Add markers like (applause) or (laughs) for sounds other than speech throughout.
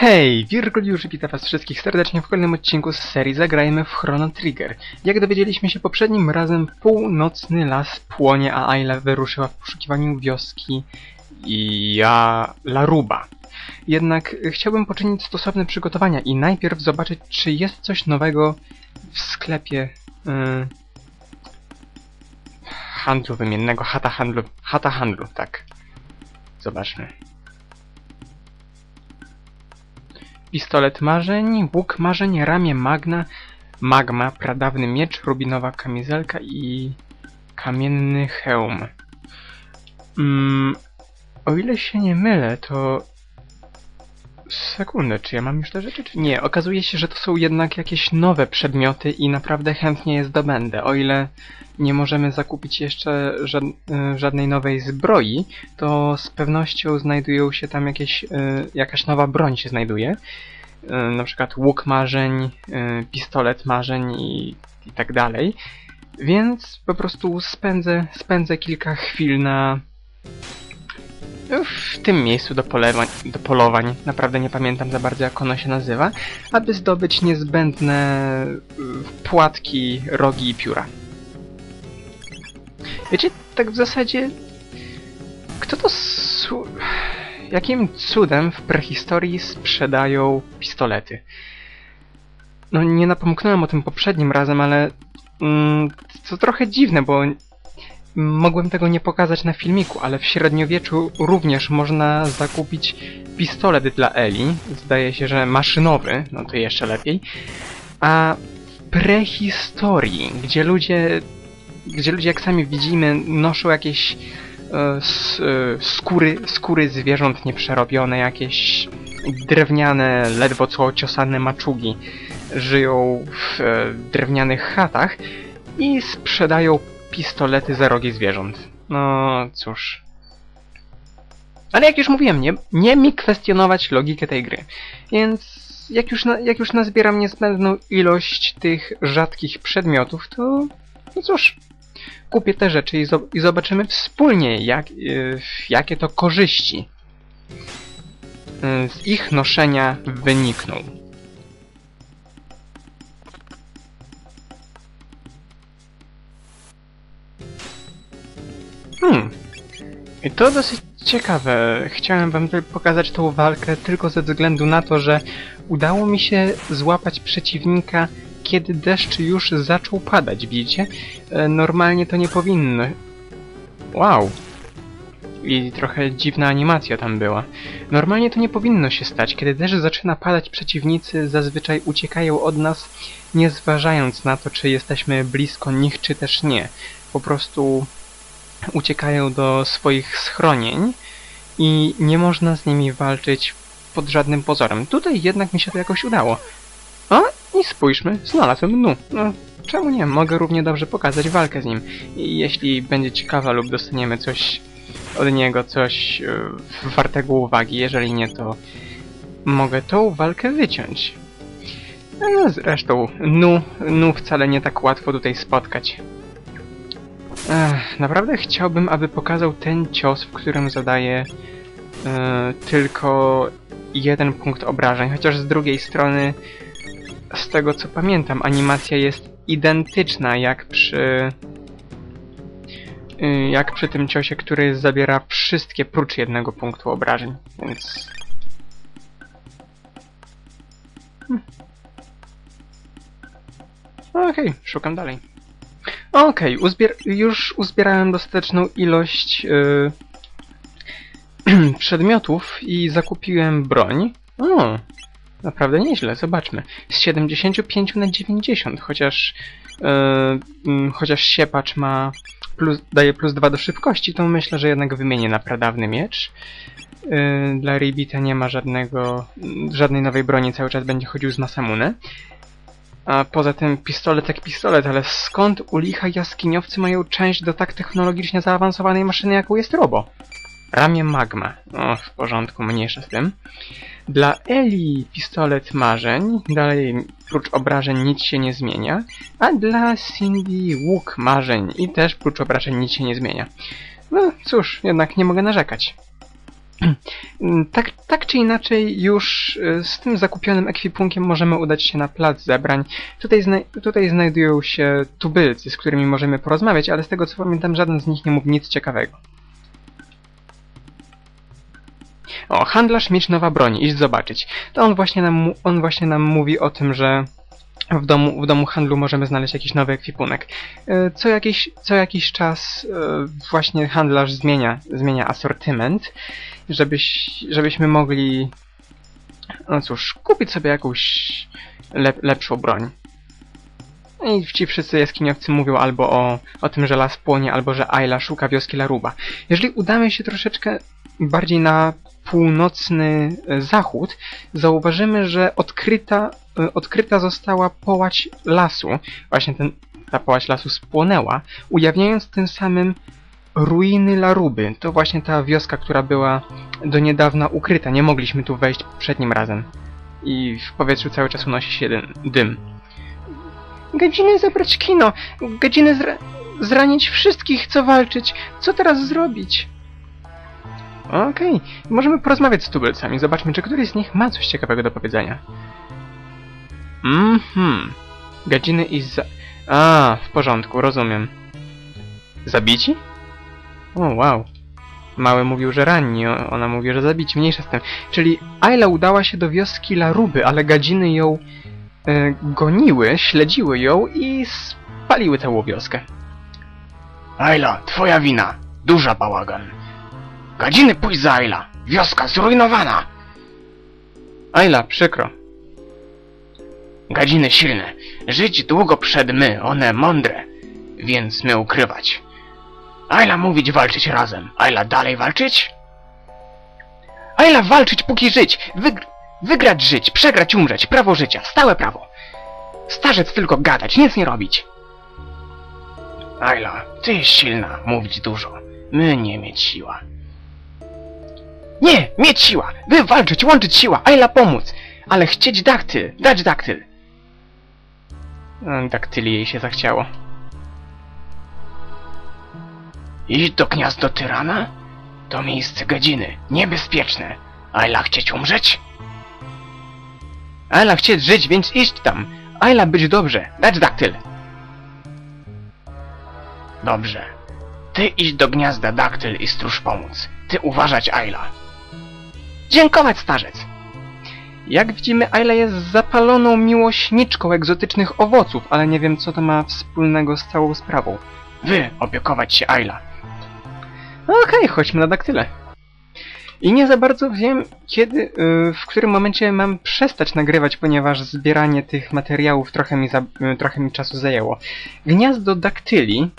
Hej, Wirgoliusz wita was wszystkich serdecznie w kolejnym odcinku z serii Zagrajmy w Chrono Trigger. Jak dowiedzieliśmy się poprzednim razem, północny las płonie, a Ayla wyruszyła w poszukiwaniu wioski ja Laruba. Jednak chciałbym poczynić stosowne przygotowania i najpierw zobaczyć, czy jest coś nowego w sklepie yy, handlu wymiennego, chata handlu, chata handlu, tak. Zobaczmy. Pistolet marzeń, łuk marzeń, ramię magna, magma, pradawny miecz, rubinowa kamizelka i kamienny hełm. Mm, o ile się nie mylę, to... Sekundę, czy ja mam już te rzeczy, czy nie? Okazuje się, że to są jednak jakieś nowe przedmioty i naprawdę chętnie je zdobędę. O ile nie możemy zakupić jeszcze żad żadnej nowej zbroi, to z pewnością znajdują się tam jakieś, jakaś nowa broń się znajduje. Na przykład łuk marzeń, pistolet marzeń i, i tak dalej. Więc po prostu spędzę, spędzę kilka chwil na w tym miejscu do, polewań, do polowań, naprawdę nie pamiętam za bardzo jak ono się nazywa, aby zdobyć niezbędne płatki, rogi i pióra. Wiecie, tak w zasadzie... Kto to... Jakim cudem w prehistorii sprzedają pistolety? No nie napomknąłem o tym poprzednim razem, ale... Mm, to trochę dziwne, bo mogłem tego nie pokazać na filmiku, ale w średniowieczu również można zakupić pistolet dla Eli. Zdaje się, że maszynowy, no to jeszcze lepiej. A w prehistorii, gdzie ludzie gdzie ludzie, jak sami widzimy, noszą jakieś e, e, skóry, skóry zwierząt nieprzerobione, jakieś drewniane, ledwo co ociosane maczugi. Żyją w e, drewnianych chatach i sprzedają pistolety za rogi zwierząt. No cóż. Ale jak już mówiłem, nie, nie mi kwestionować logikę tej gry. Więc jak już, na, jak już nazbieram niezbędną ilość tych rzadkich przedmiotów, to no cóż, kupię te rzeczy i, zo i zobaczymy wspólnie, jak, yy, jakie to korzyści yy, z ich noszenia wynikną. Hmm. I to dosyć ciekawe. Chciałem wam pokazać tą walkę tylko ze względu na to, że udało mi się złapać przeciwnika kiedy deszcz już zaczął padać, widzicie? E, normalnie to nie powinno. Wow. I trochę dziwna animacja tam była. Normalnie to nie powinno się stać. Kiedy deszcz zaczyna padać, przeciwnicy zazwyczaj uciekają od nas, nie zważając na to, czy jesteśmy blisko nich, czy też nie. Po prostu uciekają do swoich schronień i nie można z nimi walczyć pod żadnym pozorem. Tutaj jednak mi się to jakoś udało. O, i spójrzmy, znalazłem Nu. No, czemu nie? Mogę równie dobrze pokazać walkę z nim. I jeśli będzie ciekawa lub dostaniemy coś od niego, coś yy, wartego uwagi, jeżeli nie, to mogę tą walkę wyciąć. No, zresztą, Nu, Nu wcale nie tak łatwo tutaj spotkać. Ech, naprawdę chciałbym, aby pokazał ten cios, w którym zadaje tylko jeden punkt obrażeń, chociaż z drugiej strony z tego co pamiętam, animacja jest identyczna jak przy y, jak przy tym ciosie, który zabiera wszystkie prócz jednego punktu obrażeń, więc... Hmm. Okej, okay, szukam dalej. Okej, okay, uzbier już uzbierałem dostateczną ilość yy, (clears throat) przedmiotów i zakupiłem broń. O, Naprawdę nieźle, zobaczmy. Z 75 na 90, chociaż yy, chociaż siepacz ma plus, daje plus 2 do szybkości, to myślę, że jednak wymienię na pradawny miecz. Yy, dla Ribita nie ma żadnego, żadnej nowej broni, cały czas będzie chodził z Masamune. A poza tym pistolet jak pistolet, ale skąd u licha jaskiniowcy mają część do tak technologicznie zaawansowanej maszyny, jaką jest Robo? Ramię magma. O, w porządku, mniejsza z tym. Dla Eli pistolet marzeń, dalej prócz obrażeń nic się nie zmienia, a dla Cindy łuk marzeń i też prócz obrażeń nic się nie zmienia. No cóż, jednak nie mogę narzekać. Tak, tak czy inaczej, już y, z tym zakupionym ekwipunkiem możemy udać się na plac zebrań. Tutaj, zna tutaj znajdują się tubylcy, z którymi możemy porozmawiać, ale z tego co pamiętam, żaden z nich nie mówi nic ciekawego. O, handlarz miecz nowa broń, iść zobaczyć. To on właśnie nam, on właśnie nam mówi o tym, że w domu, w domu handlu możemy znaleźć jakiś nowy ekwipunek. E, co jakiś, co jakiś czas e, właśnie handlarz zmienia, zmienia asortyment, żebyś, żebyśmy mogli no cóż, kupić sobie jakąś lep, lepszą broń. I ci wszyscy jaskiniowcy mówią albo o, o tym, że las płonie, albo że Ayla szuka wioski Laruba. Jeżeli udamy się troszeczkę bardziej na północny e, zachód, zauważymy, że odkryta, odkryta została połać lasu. Właśnie ten, ta połać lasu spłonęła, ujawniając tym samym ruiny Laruby. To właśnie ta wioska, która była do niedawna ukryta. Nie mogliśmy tu wejść przednim razem. I w powietrzu cały czas unosi się dym. Godziny zabrać kino! Godziny zra zranić wszystkich, co walczyć! Co teraz zrobić? Okej, okay. możemy porozmawiać z tubylcami. Zobaczmy, czy któryś z nich ma coś ciekawego do powiedzenia. Mhm. Godziny i za... A, w porządku, rozumiem. Zabici? O, wow. Mały mówił, że ranni, ona mówi, że zabici, mniejsza z tym. Czyli Ayla udała się do wioski Laruby, ale gadziny ją e, goniły, śledziły ją i spaliły tę wioskę. Ayla, twoja wina. Duża bałagan. Godziny pójść za Ayla. Wioska zrujnowana. Ayla, przykro. Godziny silne. Żyć długo przed my, one mądre. Więc my ukrywać. Ayla mówić walczyć razem. Ayla dalej walczyć? Ayla walczyć póki żyć. Wygr wygrać żyć, przegrać umrzeć. Prawo życia, stałe prawo. Starzec tylko gadać, nic nie robić. Ayla, ty jest silna, mówić dużo. My nie mieć siła. Nie! Mieć siła! Wy walczyć, łączyć siła! Ayla pomóc! Ale chcieć daktyl! Dać daktyl! Daktyli jej się zachciało. Iść do gniazdo tyrana? To miejsce godziny. Niebezpieczne. Ayla chcieć umrzeć? Ayla chcieć żyć, więc iść tam. Ayla być dobrze. Dać daktyl. Dobrze. Ty iść do gniazda daktyl i stróż pomóc. Ty uważać Ayla. Dziękować, starzec! Jak widzimy, Ayla jest zapaloną miłośniczką egzotycznych owoców, ale nie wiem, co to ma wspólnego z całą sprawą. Wy opiekować się Ayla. No okej, okay, chodźmy na daktyle. I nie za bardzo wiem, kiedy, yy, w którym momencie mam przestać nagrywać, ponieważ zbieranie tych materiałów trochę mi, za, yy, trochę mi czasu zajęło. Gniazdo daktyli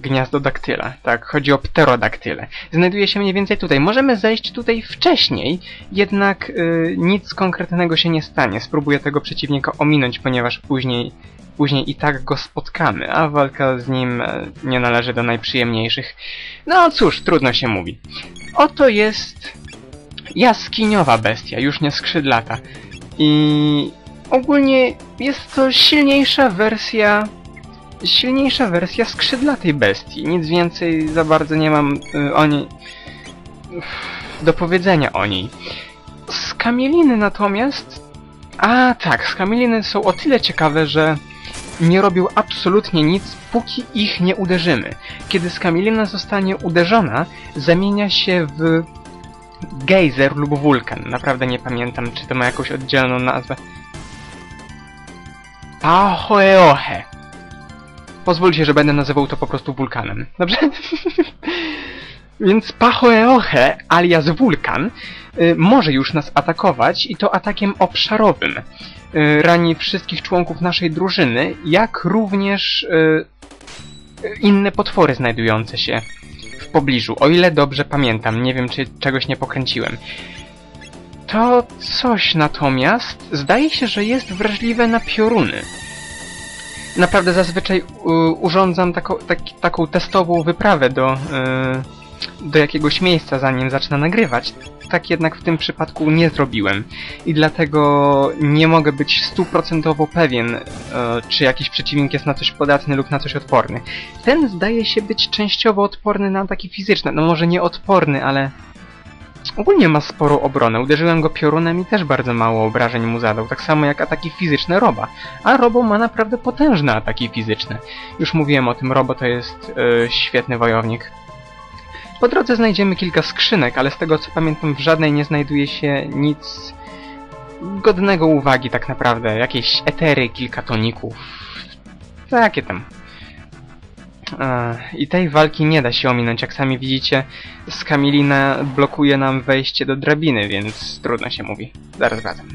gniazdo daktyla. Tak, chodzi o pterodaktyle. Znajduje się mniej więcej tutaj. Możemy zejść tutaj wcześniej, jednak yy, nic konkretnego się nie stanie. Spróbuję tego przeciwnika ominąć, ponieważ później, później i tak go spotkamy, a walka z nim e, nie należy do najprzyjemniejszych. No cóż, trudno się mówi. Oto jest jaskiniowa bestia, już nie skrzydlata. I ogólnie jest to silniejsza wersja silniejsza wersja skrzydlatej bestii. Nic więcej za bardzo nie mam y, o niej do powiedzenia o niej. Skamieliny natomiast... A tak, skamieliny są o tyle ciekawe, że nie robią absolutnie nic, póki ich nie uderzymy. Kiedy skamielina zostanie uderzona, zamienia się w gejzer lub wulkan. Naprawdę nie pamiętam, czy to ma jakąś oddzielną nazwę. Pahoeohe. Pozwólcie, że będę nazywał to po prostu wulkanem. Dobrze? (laughs) Więc Pahoeohe, alias wulkan, y, może już nas atakować i to atakiem obszarowym. Y, rani wszystkich członków naszej drużyny, jak również y, inne potwory znajdujące się w pobliżu. O ile dobrze pamiętam, nie wiem czy czegoś nie pokręciłem. To coś natomiast zdaje się, że jest wrażliwe na pioruny naprawdę zazwyczaj urządzam taką, tak, taką testową wyprawę do, y, do jakiegoś miejsca, zanim zacznę nagrywać. Tak jednak w tym przypadku nie zrobiłem. I dlatego nie mogę być stuprocentowo pewien, y, czy jakiś przeciwnik jest na coś podatny lub na coś odporny. Ten zdaje się być częściowo odporny na ataki fizyczne. No może nie odporny, ale ogólnie ma sporą obronę. Uderzyłem go piorunem i też bardzo mało obrażeń mu zadał, tak samo jak ataki fizyczne Roba. A Robo ma naprawdę potężne ataki fizyczne. Już mówiłem o tym, Robo to jest e, świetny wojownik. Po drodze znajdziemy kilka skrzynek, ale z tego co pamiętam w żadnej nie znajduje się nic godnego uwagi tak naprawdę. Jakieś etery, kilka toników. Takie tam. I tej walki nie da się ominąć. Jak sami widzicie, Skamilina blokuje nam wejście do drabiny, więc trudno się mówi. Zaraz wracam.